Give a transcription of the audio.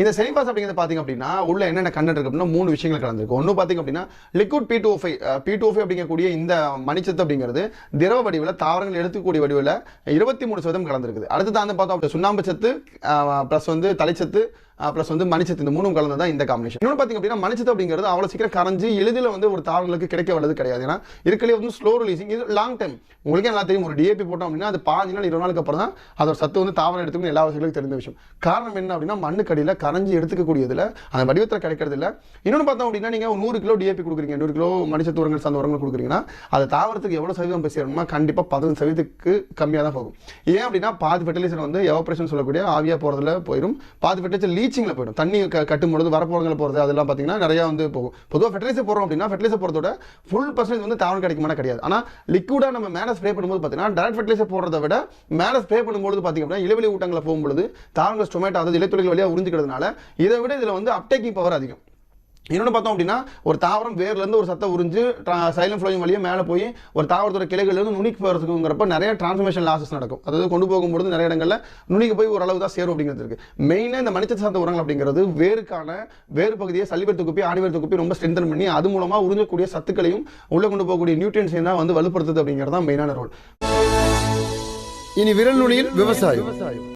இந்த செலிபாஸ் அப்படிங்கிறது பார்த்தீங்க அப்படின்னா உள்ள என்னென்ன கண்டென்ட் இருக்கு அப்படின்னா மூணு விஷயங்கள் கலந்துருக்கு. ஒன்று பார்த்தீங்க அப்படின்னா liquid P two five P two five அப்படிங்கக்கூடிய இந்த மணிச்சத்து அப்படிங்கிறது திரவ வடிவில் தாவரங்கள் எடுத்துக்கூடிய வடிவில் இருபத்தி மூணு சதவீதம் கலந்துருக்குது. அடுத்து வந்து பார்த்தோம் சுண்ணாம்பு சத்து ப்ளஸ் வந்து தலைச்சத்து ப்ளஸ் வந்து மணிச்சத்து இந்த மூணும் கலந்து தான் இந்த காம்பினேஷன் இன்னொன்று பார்த்தீங்க அப்படின்னா மணிச்சத்து அப்படிங்கிறது அவ்வளோ சீக்கிரம் கரைஞ்சி எளிதில் வந்து ஒரு தாவரங்களுக்கு கிடைக்க வல்லது கிடையாது. ஏன்னா இருக்கலே வந்து ஸ்லோ ரிலீசிங் இது லாங் டைம் உங்களுக்கே நல்லா தெரியும். ஒரு டிஏபி போட்டோம் அப்படின்னா அது பாஞ்சு நாள் இருபது நாளுக்கு அப்புறம் தான் அதோட சத்து வந்து தாவரம் எடுத்துக்கணும். எல்லா வசதிகளுக்கும் தெரிந்த விஷயம். காரணம் என்ன அப்படின்னா மண்ணுக்கடியில் கரைஞ்சி எடுத்துக்கக்கூடியதில் அந்த வடிவத்தில் கிடைக்கிறது இல்லை இன்னொன்று பார்த்தோம் அப்படின்னா நீங்கள் நூறு கிலோ டிஏபி கொடுக்குறீங்க. நூறு கிலோ மணிச்சத்து உரங்கள் சார்ந்த உரங்கள் கொடுக்குறீங்கன்னா அது தாவரத்துக்கு எவ்வளோ சதவீதம் போய் கண்டிப்பாக பதினஞ்சு சதவீதத்துக்கு கம்மியாக தான் போகும். ஏன் அப்படின்னா பாதி ஃபெர்டிலைசர் வந்து எவாப்ரேஷன் சொல்லக்கூடிய ஆவியாக போகிறதுல போயிடும் பாதி ஃபெர்டிலைசர் லீச்சிங்கில் போயிடும். தண்ணி க கட்டும் பொழுது வரப்போறங்கள் போகிறது அதெல்லாம் பார்த்தீங்கன்னா நிறையா வந்து போகும். பொதுவாக ஃபெர்டிலைசர் போடுறோம் அப்படின்னா ஃபெர்டிலைசர் போகிறதோட ஃபுல் பர்சன்டேஜ் வந்து தாவரம் கிடைக்குமானா கிடையாது. ஆனால் லிக்விடாக நம்ம மேலே ஸ்ப்ரே பண்ணும்போது பார்த்தீங்கன்னா டேரக்ட் ஃபெர்டிலைசர் போடுறத விட மேலே ஸ்ப்ரே பண்ணும்போது பார்த்தீங்க அப்படின்னா இளவெளி ஊட்டங்களை போகும்பொழுது தாவரங்கள் ஸ்டொமேட்டோ அதாவது இலைத்துறைகள் வழியாக உறிஞ்சிக்கிறதுனால இதை விட இதில் வந்து அப்டேக்கிங் பவர் அதிகம். இன்னொன்று பார்த்தோம் அப்படின்னா ஒரு தாவரம் வேர்லேருந்து ஒரு சத்தம் உறிஞ்சு சைலம் ஃப்ளோயிங் வழியாக மேலே போய் ஒரு தாவரத்தோட கிளைகள்லேருந்து நுனிக்கு போகிறதுக்குங்கிறப்ப நிறைய டிரான்ஸ்ஃபர்மேஷன் லாசஸ் நடக்கும். அதாவது கொண்டு போகும்போது நிறைய இடங்களில் நுனிக்கு போய் ஓரளவு தான் சேரும் அப்படிங்கிறது இருக்குது மெயினாக இந்த மனித சார்ந்த உரங்கள் அப்படிங்கிறது வேருக்கான வேறு பகுதியை சளிவேர் தொகுப்பி ஆடிவேர் தொகுப்பி ரொம்ப ஸ்ட்ரென்தன் பண்ணி அது மூலமாக உறிஞ்சக்கூடிய சத்துக்களையும் உள்ளே கொண்டு போகக்கூடிய நியூட்ரியன்ஸையும் தான் வந்து வலுப்படுத்துது அப்படிங்கிறது தான் மெயினான ரோல் இனி விரல் நுனியில் விவசாயம்.